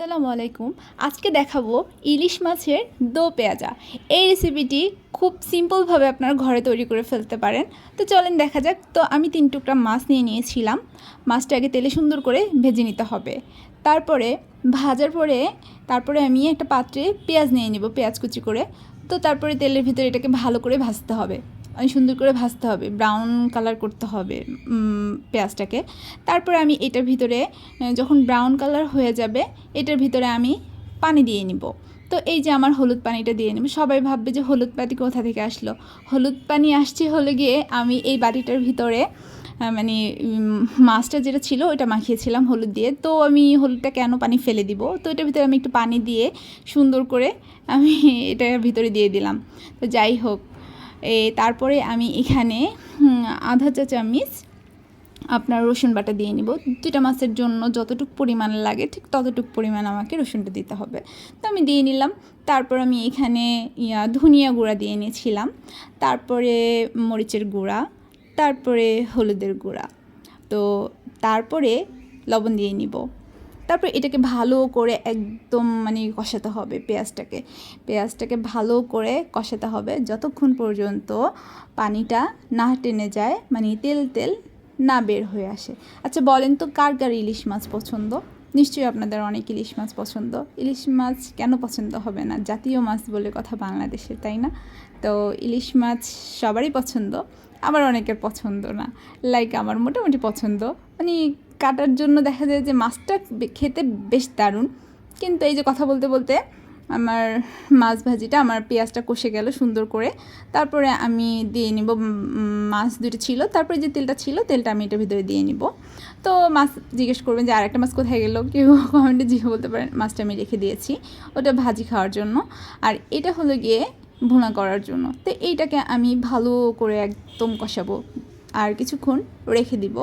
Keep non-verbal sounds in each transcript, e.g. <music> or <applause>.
আসসালামু আলাইকুম। আজকে দেখাবো ইলিশ মাছের দো পেঁয়াজা। এই রেসিপিটি খুব সিম্পলভাবে আপনার ঘরে তৈরি করে ফেলতে পারেন। তো চলেন দেখা যাক। তো আমি তিন টুকরা মাছ নিয়ে নিয়েছিলাম। মাছটা আগে তেলে সুন্দর করে ভেজে নিতে হবে। তারপরে ভাজার পরে তারপরে আমি একটা পাত্রে পেঁয়াজ নিয়ে নেব, পেঁয়াজ কুচি করে। তো তারপরে তেলের ভিতরে এটাকে ভালো করে ভাজতে হবে। সুন্দর করে ভাজতে হবে ব্রাউন কালার করতে হবে পেঁয়াজটাকে। তারপরে আমি এটার ভিতরে যখন ব্রাউন কালার হয়ে যাবে, এটার ভিতরে আমি পানি দিয়ে নিব। তো এই যে আমার হলুদ পানিটা দিয়ে নেব, সবাই ভাববে যে হলুদ পানি কোথা থেকে আসলো? হলুদ পানি আসছে হলে গিয়ে আমি এই বাড়িটার ভিতরে মানে মাছটা যেটা ছিল ওটা মাখিয়েছিলাম হলুদ দিয়ে। তো আমি হলুদটা কেন পানি ফেলে দিব? তো এটার ভিতরে আমি একটু পানি দিয়ে সুন্দর করে আমি <laughs> এটার ভিতরে দিয়ে দিলাম। তো যাই হোক তারপরে আমি এখানে আধা চা চামচ আপনার রসুন বাটা দিয়ে নিব। দুটা মাছের জন্য যতটুকু পরিমাণ লাগে ঠিক ততটুকু পরিমাণ আমাকে রসুনটা দিতে হবে। তো আমি দিয়ে নিলাম। তারপর আমি এখানে, ইয়া, ধনিয়া গুঁড়া দিয়ে নিয়েছিলাম। তারপরে মরিচের গুঁড়া, তারপরে হলুদের গুঁড়া। তো তারপরে লবণ দিয়ে নিব। তারপর এটাকে ভালো করে একদম মানে কষাতে হবে পেঁয়াজটাকে। পেঁয়াজটাকে ভালো করে কষাতে হবে যতক্ষণ পর্যন্ত পানিটা না টেনে যায় মানে তেল তেল না বের হয়ে আসে। আচ্ছা বলেন তো কার কার ইলিশ মাছ পছন্দ? নিশ্চয়ই আপনাদের অনেক ইলিশ মাছ পছন্দ। ইলিশ মাছ কেন পছন্দ হবে না? জাতীয় মাছ বলে কথা বাংলাদেশে, তাই না? তো ইলিশ মাছ সবারই পছন্দ, আবার অনেকের পছন্দ না। লাইক আমার মোটামুটি পছন্দ। মানে কাটার জন্য দেখা যায় যে মাছটা খেতে বেশ দারুণ। কিন্তু এই যে কথা বলতে বলতে আমার মাছ ভাজিটা, আমার পেঁয়াজটা কষে গেল সুন্দর করে। তারপরে আমি দিয়ে নিব মাছ দুটো ছিল। তারপরে যে তেলটা ছিল, তেলটা আমি এটার ভিতরে দিয়ে নিব। তো মাছ জিজ্ঞেস করবেন যে, আরেকটা মাছ কোথায় গেলো? কেউ <laughs> কমেন্টে জিজ্ঞেস বলতে পারেন, মাছটা আমি রেখে দিয়েছি ওটা ভাজি খাওয়ার জন্য। আর এটা হলো গিয়ে ভুনা করার জন্য। তো এইটাকে আমি ভালো করে একদম কষাবো। আর কিছুক্ষণ রেখে দিব।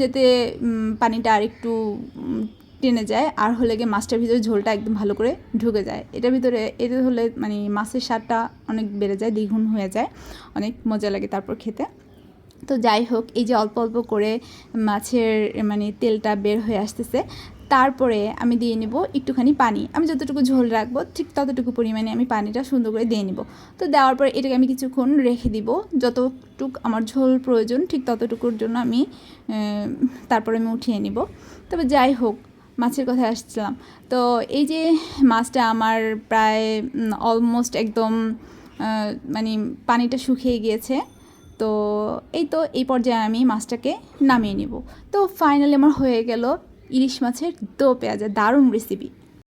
যাতে পানিটা আর একটু টেনে যায়। আর হলে গিয়ে মাছটার ভিতরে ঝোলটা একদম ভালো করে ঢুকে যায়। এটার ভিতরে, এটা হলে মানে মাছের স্বাদটা অনেক বেড়ে যায়, দ্বিগুণ হয়ে যায়। অনেক মজা লাগে তারপর খেতে। তো যাই হোক, এই যে অল্প অল্প করে মাছের মানে তেলটা বের হয়ে আসতেছে। তারপরে আমি দিয়ে নেব একটুখানি পানি। আমি যতটুকু ঝোল রাখব, ঠিক ততটুকু পরিমাণে আমি পানিটা সুন্দর করে দিয়ে নেব। তো দেওয়ার পর এটাকে আমি কিছুক্ষণ রেখে দিব। যতটুক আমার ঝোল প্রয়োজন, ঠিক ততটুকুর জন্য আমি তারপরে আমি উঠিয়ে নিব। তবে যাই হোক, মাছের কথা আসছিলাম। তো এই যে মাছটা আমার প্রায় অলমোস্ট একদম মানে পানিটা শুকিয়ে গিয়েছে, তো এই তো এই পর্যায়ে আমি মাছটাকে নামিয়ে নিব। তো ফাইনালি আমার হয়ে গেল ইলিশ মাছের দো পেঁয়াজা দারুণ রেসিপি